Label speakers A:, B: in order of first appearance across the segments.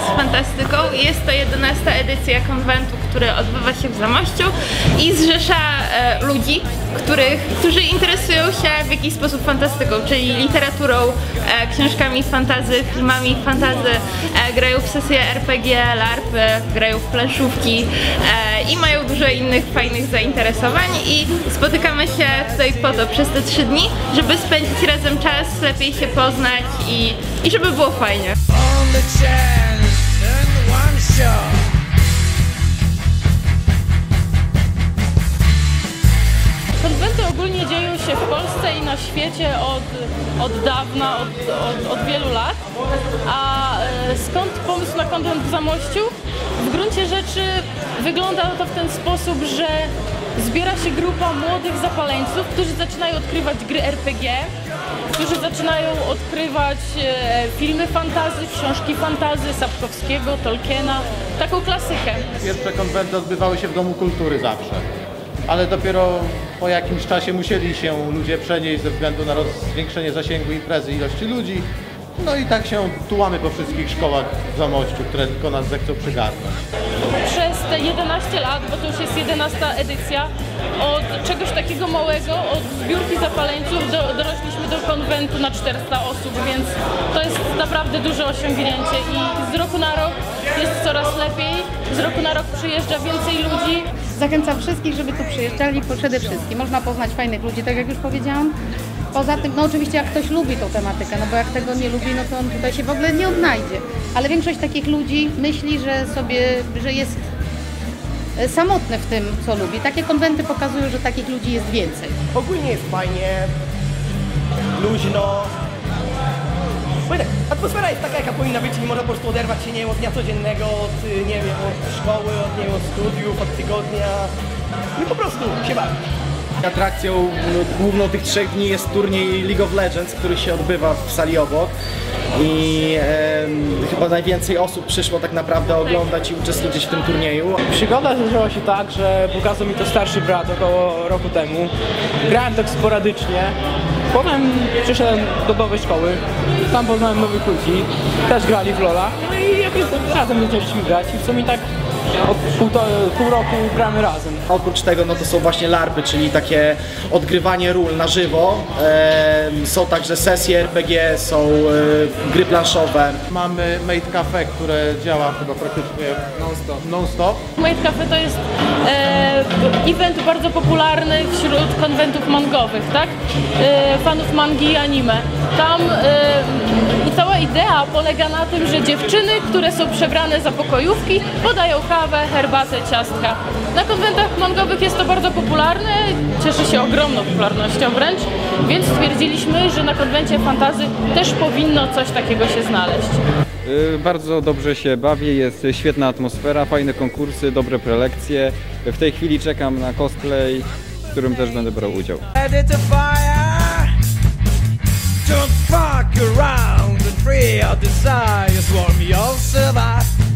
A: z fantastyką. Jest to 11 edycja konwentu, który odbywa się w Zamościu i zrzesza e, ludzi, których, którzy interesują się w jakiś sposób fantastyką, czyli literaturą, e, książkami fantazy, filmami fantazy, e, grają w sesje RPG, larpy, grają w planszówki e, i mają dużo innych fajnych zainteresowań i spotykamy się tutaj po to przez te trzy dni, żeby spędzić razem czas, lepiej się poznać i, i żeby było fajnie.
B: Only chance and shot.
C: Konwenty ogólnie dzieją się w Polsce i na świecie od, od dawna, od, od, od wielu lat. A e, skąd pomysł na konwent w Zamościu? W gruncie rzeczy wygląda to w ten sposób, że zbiera się grupa młodych zapaleńców, którzy zaczynają odkrywać gry RPG, którzy zaczynają odkrywać e, filmy fantazy, książki fantazy Sapkowskiego, Tolkiena, taką klasykę.
D: Pierwsze konwenty odbywały się w Domu Kultury zawsze, ale dopiero po jakimś czasie musieli się ludzie przenieść ze względu na zwiększenie zasięgu imprezy, ilości ludzi. No i tak się tułamy po wszystkich szkołach w Zamościu, które tylko nas zechcą przygarnąć.
C: przez te 11 lat, bo to już jest 11 edycja, od czegoś takiego małego, od zbiórki zapaleńców do, dorośliśmy do konwentu na 400 osób, więc to jest naprawdę duże osiągnięcie i z roku na rok jest coraz lepiej, z roku na rok przyjeżdża więcej ludzi,
E: Zachęcam wszystkich, żeby tu przyjeżdżali przede wszystkim. Można poznać fajnych ludzi, tak jak już powiedziałam. Poza tym, no oczywiście jak ktoś lubi tą tematykę, no bo jak tego nie lubi, no to on tutaj się w ogóle nie odnajdzie. Ale większość takich ludzi myśli, że sobie, że jest samotny w tym, co lubi. Takie konwenty pokazują, że takich ludzi jest więcej.
F: Ogólnie jest fajnie, luźno. Atmosfera jest taka, jaka powinna być i można po prostu oderwać się nie wiem, od dnia codziennego, od, nie wiem, od szkoły, od, nie wiem, od studiów, od tygodnia. I po prostu się bawić.
G: Atrakcją no, główną tych trzech dni jest turniej League of Legends, który się odbywa w sali obok. I em, chyba najwięcej osób przyszło tak naprawdę oglądać i uczestniczyć w tym turnieju.
H: Przygoda zaczęła się tak, że pokazał mi to starszy brat około roku temu. Grałem tak sporadycznie. Potem przyszedłem do nowej szkoły, tam poznałem nowych ludzi, też grali w Lola. No i jakoś razem zaczęliśmy grać i w sumie tak od pół, pół roku gramy razem.
G: Oprócz tego no to są właśnie larpy, czyli takie odgrywanie ról na żywo. Em, są także sesje RPG, są e, gry planszowe.
D: Mamy Made Cafe, które działa chyba praktycznie non-stop. non-stop.
C: Made Cafe to jest e, event bardzo popularny wśród konwentów mangowych, tak? E, fanów mangi i anime. Tam e, i cała idea polega na tym, że dziewczyny, które są przebrane za pokojówki, podają kawę, herbatę, ciastka. Na konwentach mangowych jest to bardzo popularne, cieszy się ogromną popularnością wręcz, więc stwierdziliśmy, że na konwencie fantazy też powinno coś takiego się znaleźć.
I: Y, Bardzo dobrze się bawię, jest świetna atmosfera, fajne konkursy, dobre prelekcje. W tej chwili czekam na cosplay, w którym też będę brał udział.
B: Don't fuck around and free your desires. Warm survive.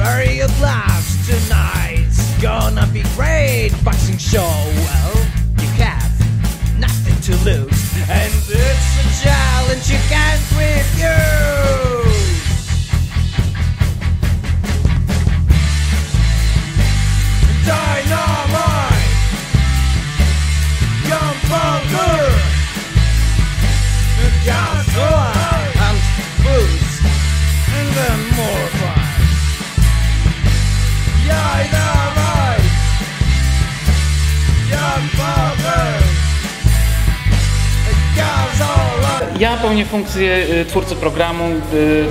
B: Prepare your lives tonight's gonna be great. Boxing show. Well, you have nothing to lose, and it's
J: pełnię funkcję y, twórcy programu,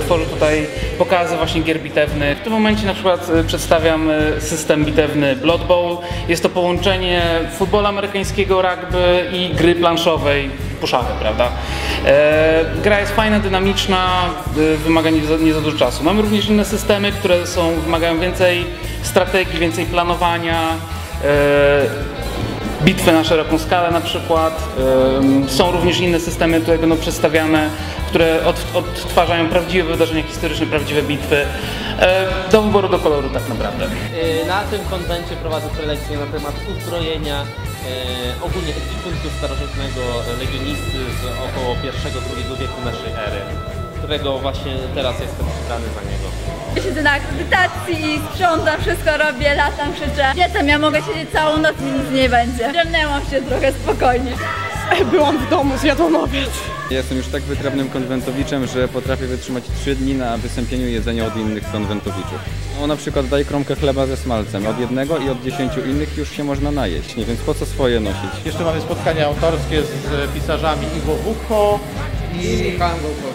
J: tworzę tutaj pokazy właśnie gier bitewnych. W tym momencie na przykład y, przedstawiam y, system bitewny Blood Bowl. Jest to połączenie futbolu amerykańskiego, rugby i gry planszowej po szachy, prawda? E, gra jest fajna, dynamiczna, wymaga nie za, nie za dużo czasu. Mamy również inne systemy, które są, wymagają więcej strategii, więcej planowania. Bitwy na szeroką skalę na przykład. Są również inne systemy, które będą przedstawiane, które od, odtwarzają prawdziwe wydarzenia historyczne, prawdziwe bitwy. Do wyboru, do koloru tak naprawdę.
K: Y, Na tym konwencie prowadzę prelekcje na temat uzbrojenia, e, ogólnie ekwipunku starożytnego legionisty z około I-II wieku naszej ery. Którego właśnie teraz jestem przebrany za niego.
L: Siedzę na akredytacji, sprzątam, wszystko robię, latam, krzyczę. Tam ja mogę siedzieć całą noc i nic nie będzie. Drzemnęłam się trochę spokojnie.
C: Byłam w domu, zjadłam obiad.
I: Jestem już tak wytrawnym konwentowiczem, że potrafię wytrzymać 3 dni na wysępieniu jedzenia od innych konwentowiczów. No na przykład daj kromkę chleba ze smalcem. Od jednego i od dziesięciu innych już się można najeść, nie? więc po co swoje nosić?
D: Jeszcze mamy spotkania autorskie z pisarzami Iwo Wucho i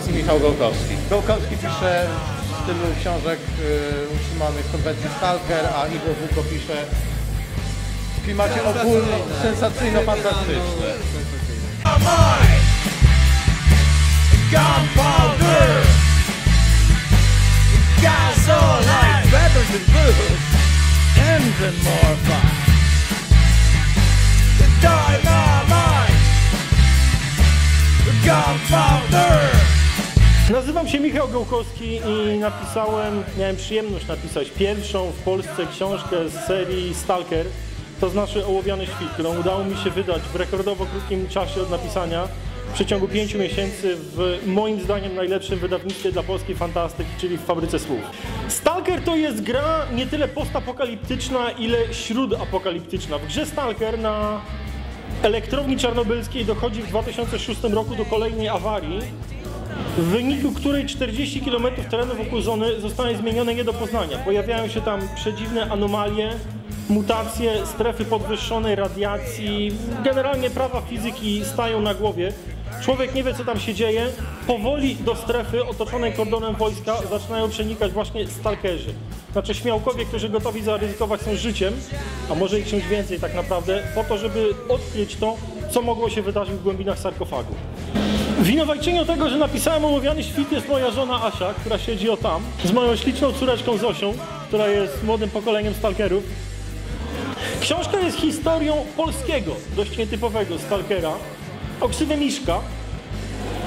D: i Michał Gołkowski. Gołkowski pisze w stylu książek y, utrzymanych w konwencji Stalker, a Iwo Wucho pisze w klimacie ogólnym.
B: Gunpowder! Feathers and booze! And then more fun Dynamite
M: Nazywam się Michał Gołkowski i napisałem, miałem przyjemność napisać pierwszą w Polsce książkę z serii Stalker, to znaczy Ołowiany Świt, którą udało mi się wydać w rekordowo krótkim czasie od napisania, w przeciągu pięciu miesięcy w moim zdaniem najlepszym wydawnictwie dla polskiej fantastyki, czyli w Fabryce Słów. Stalker to jest gra nie tyle postapokaliptyczna, ile śródapokaliptyczna. W grze Stalker na elektrowni czarnobylskiej dochodzi w 2006 roku do kolejnej awarii, w wyniku której 40 km terenu wokół zony zostanie zmienione nie do poznania. Pojawiają się tam przedziwne anomalie, mutacje, strefy podwyższonej radiacji. Generalnie prawa fizyki stają na głowie. Człowiek nie wie, co tam się dzieje. Powoli do strefy otoczonej kordonem wojska zaczynają przenikać właśnie stalkerzy. Znaczy śmiałkowie, którzy gotowi zaryzykować są życiem, a może ich czymś więcej tak naprawdę, po to, żeby odkryć to, co mogło się wydarzyć w głębinach sarkofagu. Winowajczynią tego, że napisałem omawiany świt jest moja żona Asia, która siedzi o tam, z moją śliczną córeczką Zosią, która jest młodym pokoleniem stalkerów. Książka jest historią polskiego, dość nietypowego stalkera, o ksywie Miszka,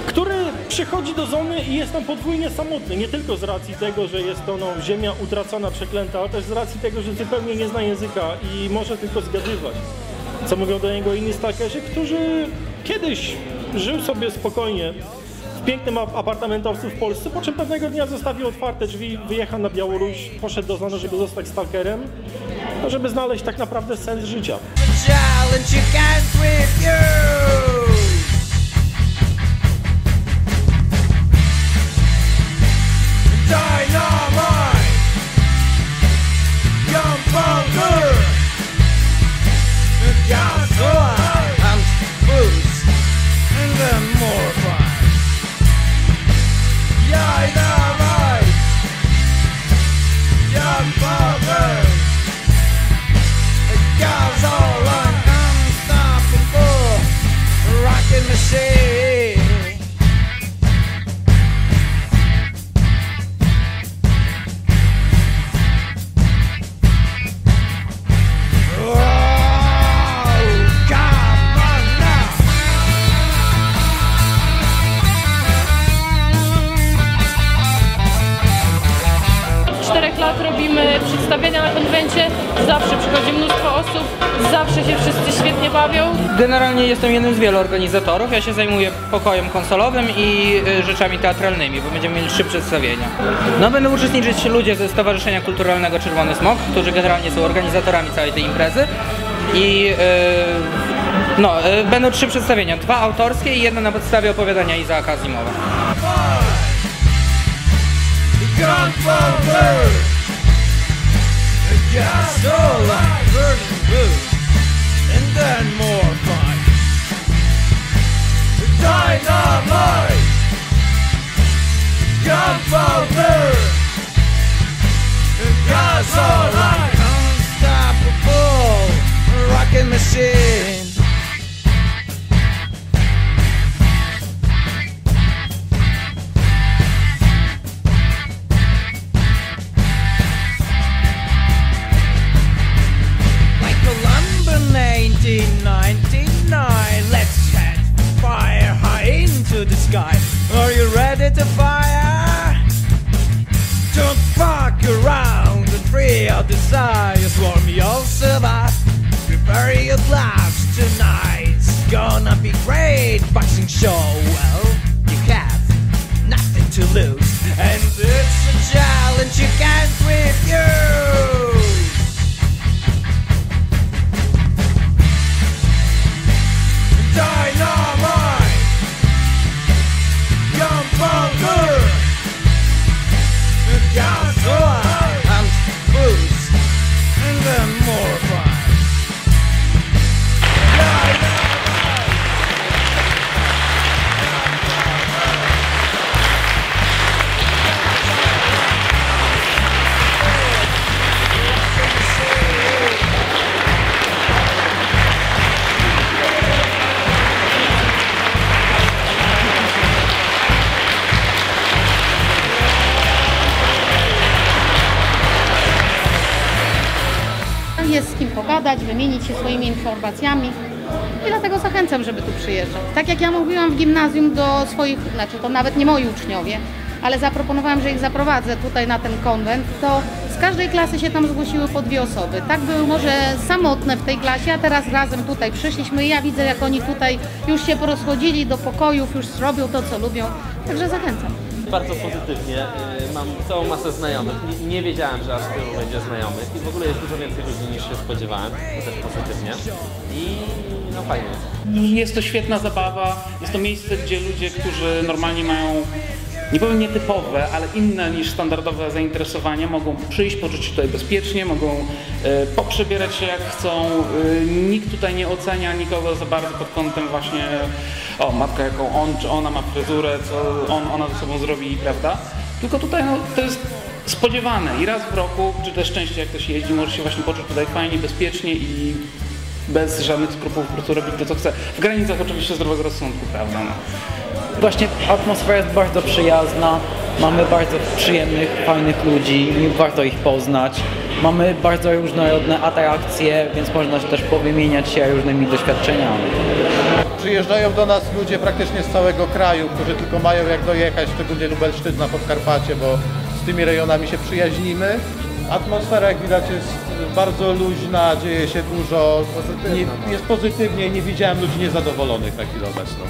M: który przychodzi do zony i jest tam podwójnie samotny. Nie tylko z racji tego, że jest to no, ziemia utracona, przeklęta, ale też z racji tego, że zupełnie nie zna języka i może tylko zgadywać. Co mówią do niego inni stalkerzy, którzy kiedyś żył sobie spokojnie w pięknym ap- apartamentowcu w Polsce, po czym pewnego dnia zostawił otwarte drzwi, wyjechał na Białoruś, poszedł do zony, żeby zostać stalkerem, no, żeby znaleźć tak naprawdę sens życia.
B: Dynamite, gunpowder, gasoline
C: bawią.
N: Generalnie jestem jednym z wielu organizatorów. Ja się zajmuję pokojem konsolowym i y, rzeczami teatralnymi, bo będziemy mieli trzy przedstawienia. No będą uczestniczyć ludzie ze Stowarzyszenia Kulturalnego Czerwony Smok, którzy generalnie są organizatorami całej tej imprezy. I y, no, y, będą trzy przedstawienia, dwa autorskie i jedno na podstawie opowiadania Izaaka Azimowa.
B: Gunpowder Gasoline Burning booze And then more fun Dynamite! Unstoppable! Rockin' machine Lives Tonight's gonna be great Boxing show. Well,
E: Jest z kim pogadać, wymienić się swoimi informacjami. I dlatego zachęcam, żeby tu przyjeżdżać. Tak jak ja mówiłam w gimnazjum do swoich, znaczy to nawet nie moi uczniowie, ale zaproponowałam, że ich zaprowadzę tutaj na ten konwent, to z każdej klasy się tam zgłosiły po dwie osoby. Tak były może samotne w tej klasie, a teraz razem tutaj przyszliśmy i ja widzę, jak oni tutaj już się porozchodzili do pokojów, już robią to, co lubią. Także zachęcam.
K: Bardzo pozytywnie. Y, Mam całą masę znajomych. Nie, nie wiedziałem, że aż tylu będzie znajomych i w ogóle jest dużo więcej ludzi niż się spodziewałem. To też pozytywnie. I no fajnie jest.
J: Jest to świetna zabawa, jest to miejsce, gdzie ludzie, którzy normalnie mają nie powiem nietypowe, ale inne niż standardowe zainteresowania, mogą przyjść, poczuć się tutaj bezpiecznie, mogą e, poprzebierać się jak chcą. E, nikt tutaj nie ocenia nikogo za bardzo pod kątem właśnie o matka jaką on czy ona ma fryzurę, co on, ona ze sobą zrobi, prawda? Tylko tutaj no, to jest spodziewane i raz w roku, czy też częściej jak ktoś jeździ, może się właśnie poczuć tutaj fajnie, bezpiecznie i bez żadnych skrupułów po prostu robić to, co chce. W granicach oczywiście zdrowego rozsądku, prawda? No.
N: Właśnie atmosfera jest bardzo przyjazna, mamy bardzo przyjemnych, fajnych ludzi warto ich poznać. Mamy bardzo różnorodne atrakcje, więc można też powymieniać się różnymi doświadczeniami.
D: Przyjeżdżają do nas ludzie praktycznie z całego kraju, którzy tylko mają jak dojechać, szczególnie Lubelszczyzna, Podkarpacie, bo z tymi rejonami się przyjaźnimy. Atmosfera, jak widać, jest bardzo luźna, dzieje się dużo, nie, jest pozytywnie, nie widziałem ludzi niezadowolonych na chwilę obecną.